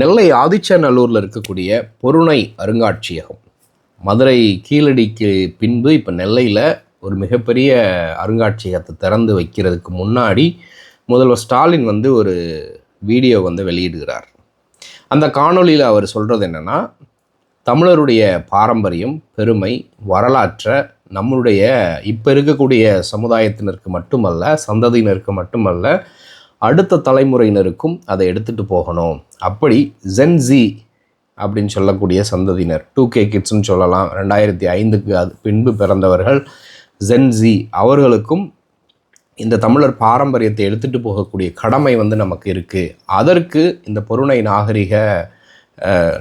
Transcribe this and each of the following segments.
நெல்லை ஆதிச்சநல்லூரில் இருக்கக்கூடிய பொருணை அருங்காட்சியகம். மதுரை கீழடிக்கு பின்பு இப்போ நெல்லையில் ஒரு மிகப்பெரிய அருங்காட்சியகத்தை திறந்து வைக்கிறதுக்கு முன்னாடி முதல்வர் ஸ்டாலின் வந்து ஒரு வீடியோ வந்து வெளியிடுகிறார். அந்த காணொளியில் அவர் சொல்கிறது என்னென்னா தமிழருடைய பாரம்பரியம் பெருமை வரலாற்றை நம்மளுடைய இப்போ இருக்கக்கூடிய சமுதாயத்தினருக்கு மட்டுமல்ல சந்ததியினருக்கு மட்டுமல்ல அடுத்த தலைமுறையினருக்கும் அதை எடுத்துகிட்டு போகணும். அப்படி ஜென்ஜி அப்படின்னு சொல்லக்கூடிய சந்ததியினர் டூ கே கிட்ஸ்ன்னு சொல்லலாம். ரெண்டாயிரத்தி ஐந்துக்கு அது பின்பு பிறந்தவர்கள் ஜென்ஜி அவர்களுக்கும் இந்த தமிழர் பாரம்பரியத்தை எடுத்துகிட்டு போகக்கூடிய கடமை வந்து நமக்கு இருக்குது அதற்கு இந்த பொருணை நாகரிக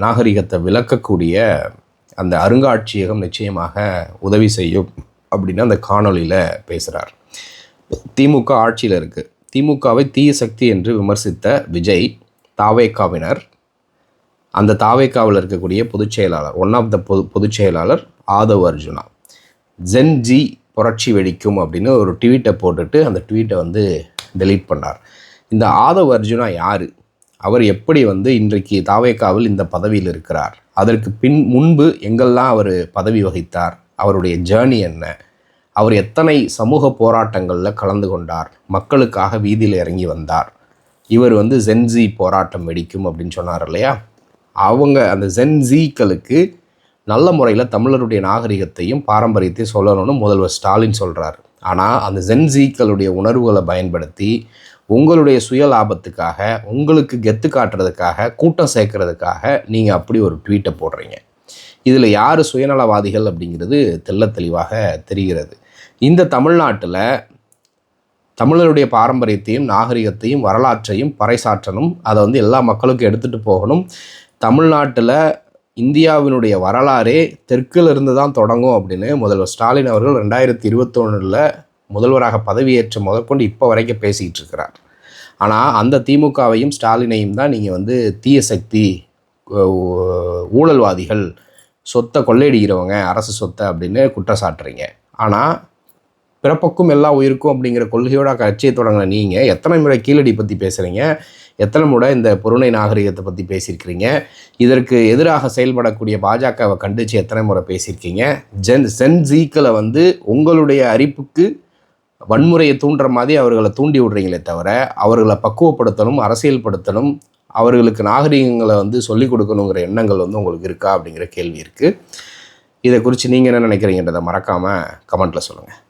நாகரிகத்தை விளக்கக்கூடிய அந்த அருங்காட்சியகம் நிச்சயமாக உதவி செய்யும் அப்படின்னு அந்த காணொளியில் பேசுகிறார் திமுக ஆட்சியில் இருக்குது திமுகவை தீய சக்தி என்று விமர்சித்த விஜய் தாவேக்காவினர். அந்த தாவேக்காவில் இருக்கக்கூடிய பொதுச் செயலாளர் ஒன் ஆஃப் த பொது பொதுச் செயலாளர் ஆதவ் அர்ஜுனா. ஜென் ஜி புரட்சி வெடிக்கும் அப்படின்னு ஒரு ட்வீட்டை போட்டுட்டு அந்த ட்வீட்டை வந்து டெலீட் பண்ணார். இந்த ஆதவ் அர்ஜுனா யார்? அவர் எப்படி வந்து இன்றைக்கு தாவேக்காவில் இந்த பதவியில் இருக்கிறார்? அதற்கு பின் முன்பு எங்கெல்லாம் அவர் பதவி வகித்தார்? அவருடைய ஜேர்னி என்ன? அவர் எத்தனை சமூக போராட்டங்களில் கலந்து கொண்டார் மக்களுக்காக வீதியில் இறங்கி வந்தார். இவர் வந்து ஜென்ஜி போராட்டம் வெடிக்கும் அப்படின்னு சொன்னார் இல்லையா? அவங்க அந்த ஜென்ஜிக்களுக்கு நல்ல முறையில் தமிழருடைய நாகரிகத்தையும் பாரம்பரியத்தையும் சொல்லணும்னு முதல்வர் ஸ்டாலின் சொல்கிறார் ஆனால் அந்த ஜென்ஜிக்களுடைய உணர்வுகளை பயன்படுத்தி உங்களுடைய சுய லாபத்துக்காக உங்களுக்கு கெத்து காட்டுறதுக்காக கூட்டம் சேர்க்கறதுக்காக நீங்கள் அப்படி ஒரு ட்வீட்டை போடுறீங்க. இதில் யார் சுயநலவாதிகள் அப்படிங்கிறது தெல்ல தெளிவாக தெரிகிறது. இந்த தமிழ்நாட்டில் தமிழருடைய பாரம்பரியத்தையும் நாகரிகத்தையும் வரலாற்றையும் பறைசாற்றணும். அதை வந்து எல்லா மக்களுக்கும் எடுத்துகிட்டு போகணும். தமிழ்நாட்டில் இந்தியாவினுடைய வரலாறே தெற்கில் இருந்து தான் தொடங்கும் அப்படின்னு முதல்வர் ஸ்டாலின் அவர்கள் ரெண்டாயிரத்தி இருபத்தொன்னில் முதல்வராக பதவியேற்ற முதற்கொண்டு இப்போ வரைக்கும் பேசிக்கிட்டு இருக்கிறார். ஆனால் அந்த திமுகவையும் ஸ்டாலினையும் தான் நீங்கள் வந்து தீய சக்தி ஊழல்வாதிகள் சொத்தை கொள்ளையடிக்கிறவங்க அரசு சொத்தை அப்படின்னு குற்றம் சாட்டுறீங்க ஆனால் பிறப்புக்கும் எல்லா உயிருக்கும் அப்படிங்கிற கொள்கையோட கட்சியை தொடங்கின நீங்கள் எத்தனை முறை கீழடி பற்றி பேசுகிறீங்க எத்தனை முறை இந்த பொருணை நாகரிகத்தை பற்றி பேசியிருக்கிறீங்க? இதற்கு எதிராக செயல்படக்கூடிய பாஜகவை கண்டித்து எத்தனை முறை பேசியிருக்கீங்க? ஜென் சென்சீக்களை வந்து உங்களுடைய அரிப்புக்கு வன்முறையை தூண்டுற மாதிரி அவர்களை தூண்டி விடுறீங்களே தவிர அவர்களை பக்குவப்படுத்தணும் அரசியல்படுத்தணும் அவர்களுக்கு நாகரிகங்களை வந்து சொல்லிக் கொடுக்கணுங்கிற எண்ணங்கள் வந்து உங்களுக்கு இருக்கா அப்படிங்கிற கேள்வி இருக்குது இதை குறித்து நீங்கள் என்ன நினைக்கிறீங்கன்றதை மறக்காமல் கமெண்ட்டில் சொல்லுங்கள்